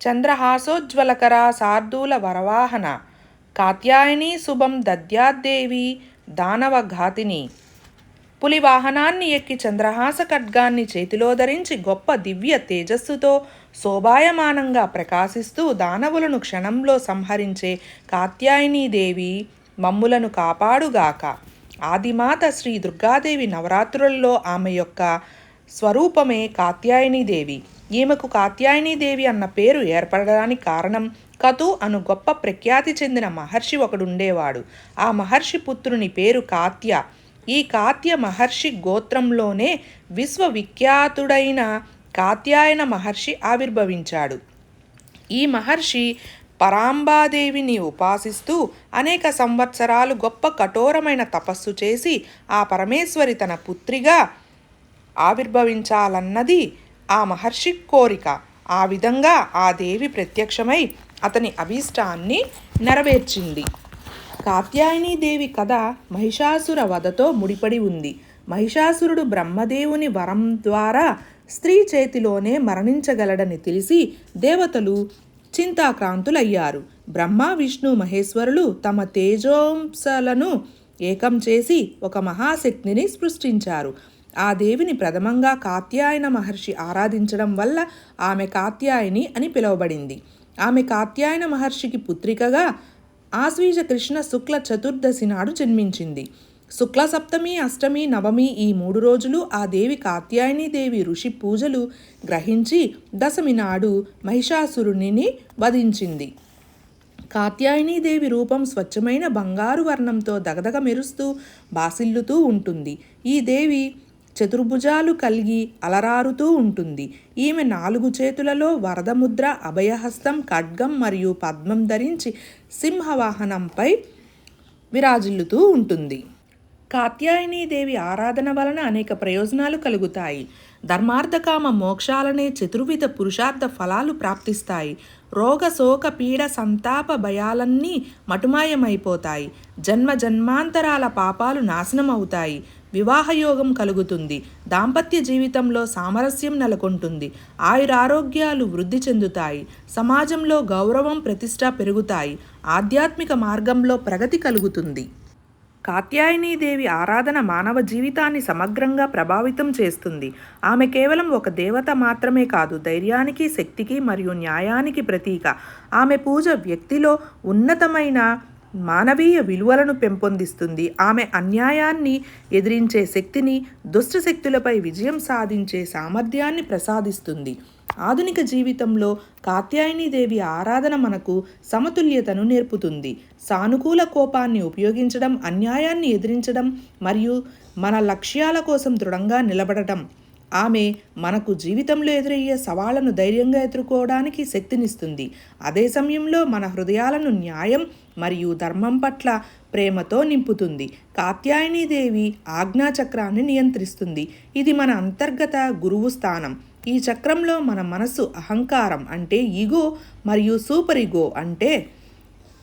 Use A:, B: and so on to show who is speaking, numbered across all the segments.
A: చంద్రహాసోజ్వలకర శార్దూల వరవాహన కాత్యాయని శుభం దద్యాద్దేవి దానవఘాతిని. పులి వాహనాన్ని ఎక్కి చంద్రహాస ఖడ్గాన్ని చేతిలో ధరించి గొప్ప దివ్య తేజస్సుతో శోభాయమానంగా ప్రకాశిస్తూ దానవులను క్షణంలో సంహరించే కాత్యాయనీదేవి మమ్ములను కాపాడుగాక. ఆదిమాత శ్రీ దుర్గాదేవి నవరాత్రులలో ఆమె యొక్క స్వరూపమే కాత్యాయనీదేవి ఈమెకు కాత్యాయనీదేవి అన్న పేరు ఏర్పడడానికి కారణం కతు అను గొప్ప ప్రఖ్యాతి చెందిన మహర్షి ఒకడుండేవాడు. ఆ మహర్షి పుత్రుని పేరు కాత్య. ఈ కాత్య మహర్షి గోత్రంలోనే విశ్వవిఖ్యాతుడైన కాత్యాయన మహర్షి ఆవిర్భవించాడు. ఈ మహర్షి పరాంబాదేవిని ఉపాసిస్తూ అనేక సంవత్సరాలు గొప్ప కఠోరమైన తపస్సు చేసి ఆ పరమేశ్వరి తన పుత్రిగా ఆవిర్భవించాలన్నది ఆ మహర్షి కోరిక. ఆ విధంగా ఆ దేవి ప్రత్యక్షమై అతని అభీష్టాన్ని నెరవేర్చింది. కాత్యాయని దేవి కథ మహిషాసుర వధతో ముడిపడి ఉంది. మహిషాసురుడు బ్రహ్మదేవుని వరం ద్వారా స్త్రీ చేతిలోనే మరణించగలడని తెలిసి దేవతలు చింతాక్రాంతులయ్యారు. బ్రహ్మ విష్ణు మహేశ్వరులు తమ తేజోంసలను ఏకం చేసి ఒక మహాశక్తిని సృష్టించారు. ఆ దేవిని ప్రథమంగా కాత్యాయన మహర్షి ఆరాధించడం వల్ల ఆమె కాత్యాయని అని పిలువబడింది. ఆమె కాత్యాయన మహర్షికి పుత్రికగా ఆశ్వీజ కృష్ణ శుక్ల చతుర్దశి నాడు జన్మించింది. శుక్ల సప్తమి అష్టమి నవమి ఈ మూడు రోజులు ఆ దేవి కాత్యాయని దేవి ఋషి పూజలు గ్రహించి దశమి నాడు మహిషాసురుని వధించింది. కాత్యాయని దేవి రూపం స్వచ్ఛమైన బంగారు వర్ణంతో దగదగ మెరుస్తూ బాసిల్లుతూ ఉంటుంది. ఈ దేవి చతుర్భుజాలు కలిగి అలరారుతూ ఉంటుంది. ఈమె నాలుగు చేతులలో వరదముద్ర అభయహస్తం ఖడ్గం మరియు పద్మం ధరించి సింహవాహనంపై విరాజిల్లుతూ ఉంటుంది. కాత్యాయని దేవి ఆరాధన వలన అనేక ప్రయోజనాలు కలుగుతాయి. ధర్మార్థకామ మోక్షాలనే చతుర్విధ పురుషార్థ ఫలాలు ప్రాప్తిస్తాయి. రోగ శోక పీడ సంతాప భయాలన్నీ మటుమాయమైపోతాయి. జన్మ జన్మాంతరాల పాపాలు నాశనం అవుతాయి వివాహయోగం కలుగుతుంది. దాంపత్య జీవితంలో సామరస్యం నెలకొంటుంది. ఆయురారోగ్యాలు వృద్ధి చెందుతాయి. సమాజంలో గౌరవం ప్రతిష్ట పెరుగుతాయి. ఆధ్యాత్మిక మార్గంలో ప్రగతి కలుగుతుంది. కాత్యాయనీదేవి ఆరాధన మానవ జీవితాన్ని సమగ్రంగా ప్రభావితం చేస్తుంది. ఆమె కేవలం ఒక దేవత మాత్రమే కాదు ధైర్యానికి శక్తికి మరియు న్యాయానికి ప్రతీక. ఆమె పూజ వ్యక్తిలో ఉన్నతమైన మానవీయ విలువలను పెంపొందిస్తుంది. ఆమె అన్యాయాన్ని ఎదిరించే శక్తిని దుష్ట శక్తులపై విజయం సాధించే సామర్థ్యాన్ని ప్రసాదిస్తుంది. ఆధునిక జీవితంలో కాత్యాయనీదేవి ఆరాధన మనకు సమతుల్యతను నేర్పుతుంది. సానుకూల కోపాన్ని ఉపయోగించడం అన్యాయాన్ని ఎదిరించడం మరియు మన లక్ష్యాల కోసం దృఢంగా నిలబడటం. ఆమె మనకు జీవితంలో ఎదురయ్యే సవాళ్ళను ధైర్యంగా ఎదుర్కోవడానికి శక్తినిస్తుంది. అదే సమయంలో మన హృదయాలను న్యాయం మరియు ధర్మం పట్ల ప్రేమతో నింపుతుంది. కాత్యాయనీదేవి ఆజ్ఞాచక్రాన్ని నియంత్రిస్తుంది. ఇది మన అంతర్గత గురువు స్థానం. ఈ చక్రంలో మన మనస్సు అహంకారం అంటే ఈగో మరియు సూపర్ ఈగో అంటే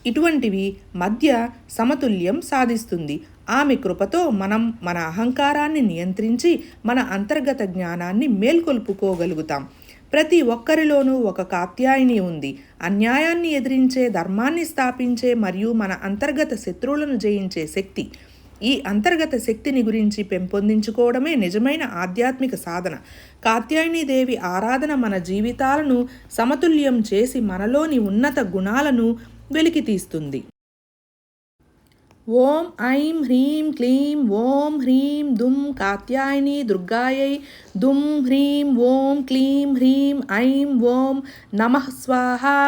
A: ఇటువంటివి మధ్య సమతుల్యం సాధిస్తుంది. ఆమె కృపతో మనం మన అహంకారాన్ని నియంత్రించి మన అంతర్గత జ్ఞానాన్ని మేల్కొల్పుకోగలుగుతాం. ప్రతి ఒక్కరిలోనూ ఒక కాత్యాయిని ఉంది. అన్యాయాన్ని ఎదిరించే ధర్మాన్ని స్థాపించే మరియు మన అంతర్గత శత్రువులను జయించే శక్తి. ఈ అంతర్గత శక్తిని గురించి పెంపొందించుకోవడమే నిజమైన ఆధ్యాత్మిక సాధన. కాత్యాయనీదేవి ఆరాధన మన జీవితాలను సమతుల్యం చేసి మనలోని ఉన్నత గుణాలను వెలికితీస్తుంది. ॐ ऐं ह्रीं क्लीं ॐ ह्रीं दुम कात्यायिनी दुर्गायै, दुं ह्रीं ॐ क्लीं ह्रीं ऐं ॐ नमः स्वाहा।